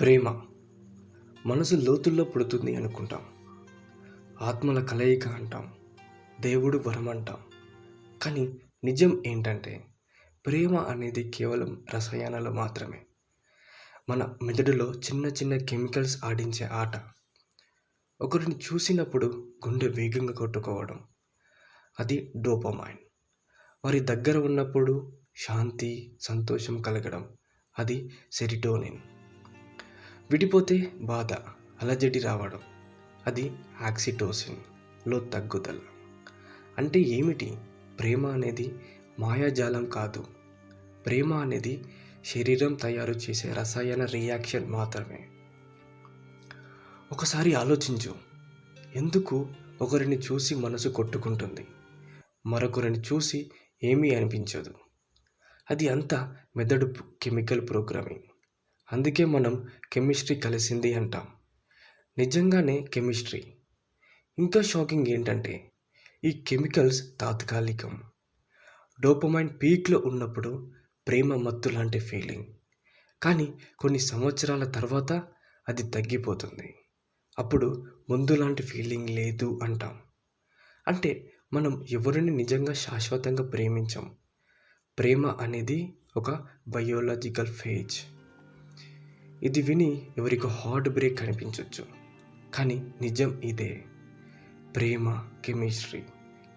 ప్రేమ మనసు లోతుల్లో పుడుతుంది అనుకుంటాం. ఆత్మల కలయిక అంటాం. దేవుడు వరం అంటాం కానీ నిజం ఏంటంటే ప్రేమ అనేది కేవలం రసాయనాలు మాత్రమే. మన మెదడులో చిన్న చిన్న కెమికల్స్ ఆడించే ఆట. ఒకరిని చూసినప్పుడు గుండె వేగంగా కొట్టుకోవడం. అది డోపమైన్. వారి దగ్గర ఉన్నప్పుడు శాంతి సంతోషం కలగడం. అది సెరిటోనిన్. విడిపోతే బాధ అలజడి రావడం. అది ఆక్సిటోసిన్లో తగ్గుదల. అంటే ఏమిటి? ప్రేమ అనేది మాయాజాలం కాదు. ప్రేమ అనేది శరీరం తయారు చేసే రసాయన రియాక్షన్ మాత్రమే. ఒకసారి ఆలోచించు. ఎందుకు ఒకరిని చూసి మనసు కొట్టుకుంటుంది? మరొకరిని చూసి ఏమీ అనిపించదు. అది అంతా మెదడు కెమికల్ ప్రోగ్రామింగ్. అందుకే మనం కెమిస్ట్రీ కలిసింది అంటాం. నిజంగానే కెమిస్ట్రీ. ఇంకా షాకింగ్ ఏంటంటే ఈ కెమికల్స్ తాత్కాలికం. డోపమైన్ పీక్లో ఉన్నప్పుడు ప్రేమ మత్తు లాంటి ఫీలింగ్. కానీ కొన్ని సంవత్సరాల తర్వాత అది తగ్గిపోతుంది. అప్పుడు ముందు లాంటి ఫీలింగ్ లేదు అంటాం. అంటే మనం ఎవరిని నిజంగా శాశ్వతంగా ప్రేమించాం? ప్రేమ అనేది ఒక బయోలాజికల్ ఫేజ్. ఇది విని ఎవరికి హార్ట్ బ్రేక్ అనిపించవచ్చు కానీ నిజం ఇదే. ప్రేమ కెమిస్ట్రీ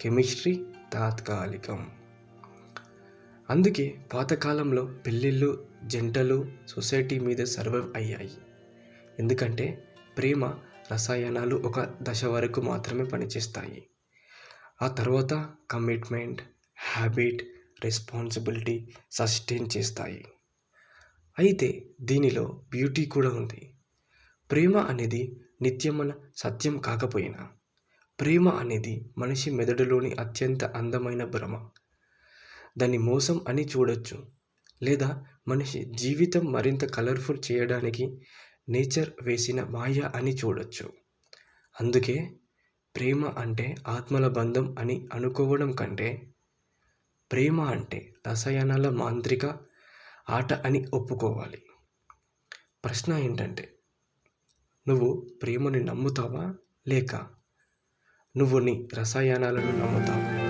కెమిస్ట్రీ తాత్కాలికం. అందుకే పాతకాలంలో పెళ్ళిళ్ళు జంటలు సొసైటీ మీద సర్వైవ్ అయ్యాయి. ఎందుకంటే ప్రేమ రసాయనాలు ఒక దశ వరకు మాత్రమే పనిచేస్తాయి. ఆ తర్వాత కమిట్మెంట్ హ్యాబిట్ రెస్పాన్సిబిలిటీ సస్టైన్ చేస్తాయి. అయితే దీనిలో బ్యూటీ కూడా ఉంది. ప్రేమ అనేది నిత్యమైన సత్యం కాకపోయినా ప్రేమ అనేది మనిషి మెదడులోని అత్యంత అందమైన భ్రమ. దాన్ని మోసం అని చూడొచ్చు లేదా మనిషి జీవితం మరింత కలర్ఫుల్ చేయడానికి నేచర్ వేసిన మాయ అని చూడొచ్చు. అందుకే ప్రేమ అంటే ఆత్మల బంధం అని అనుకోవడం కంటే ప్రేమ అంటే రసాయనాల మాంత్రిక ఆట అని ఒప్పుకోవాలి. ప్రశ్న ఏంటంటే నువ్వు ప్రేమని నమ్ముతావా? లేక నువ్వు నీ రసాయనాలను నమ్ముతావా?